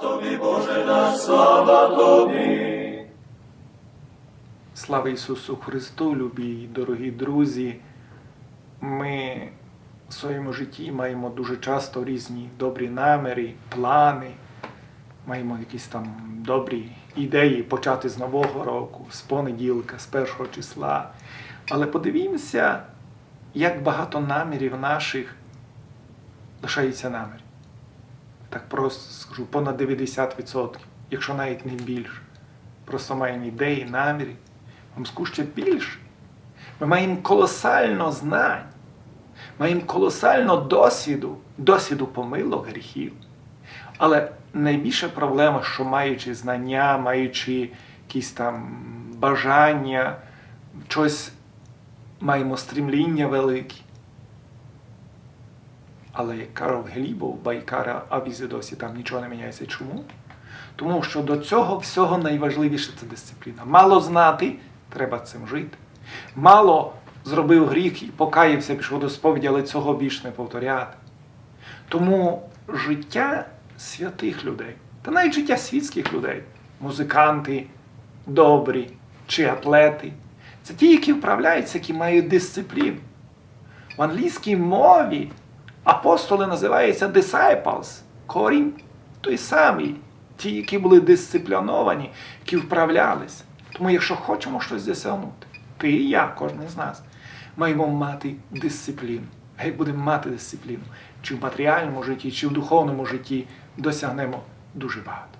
тобі, Боже наш, слава тобі. Слава Ісусу Христу, любі дорогі друзі. Ми в своєму житті маємо дуже часто різні добрі наміри, плани, маємо якісь там добрі ідеї почати з Нового року, з понеділка, з першого числа. Але подивімося, як багато намірів наших лишається намір. Так просто скажу, понад 90%, якщо навіть не більше. Просто маємо ідеї, наміри. В мозку ще більше. Ми маємо колосально знань, маємо колосально досвіду, досвіду помилок, гріхів. Але найбільша проблема, що маючи знання, маючи якісь там бажання, щось маємо стрімління велике. Але як Карл Глібов, Байкара Авізидосі, там нічого не міняється. Чому? Тому що до цього всього найважливіше це дисципліна. Мало знати, треба цим жити. Мало зробив гріх і покаявся, пішов до сповіді, але цього більш не повторяти. Тому життя святих людей, та навіть життя світських людей, музиканти, добрі чи атлети, це ті, які вправляються, які мають дисципліну. В англійській мові апостоли називаються disciples. Корінь той самий. Ті, які були дисципліновані, які вправлялись. Тому, якщо хочемо щось досягнути, ти і я, кожен з нас, маємо мати дисципліну. А як будемо мати дисципліну, чи в матеріальному житті, чи в духовному житті досягнемо дуже багато.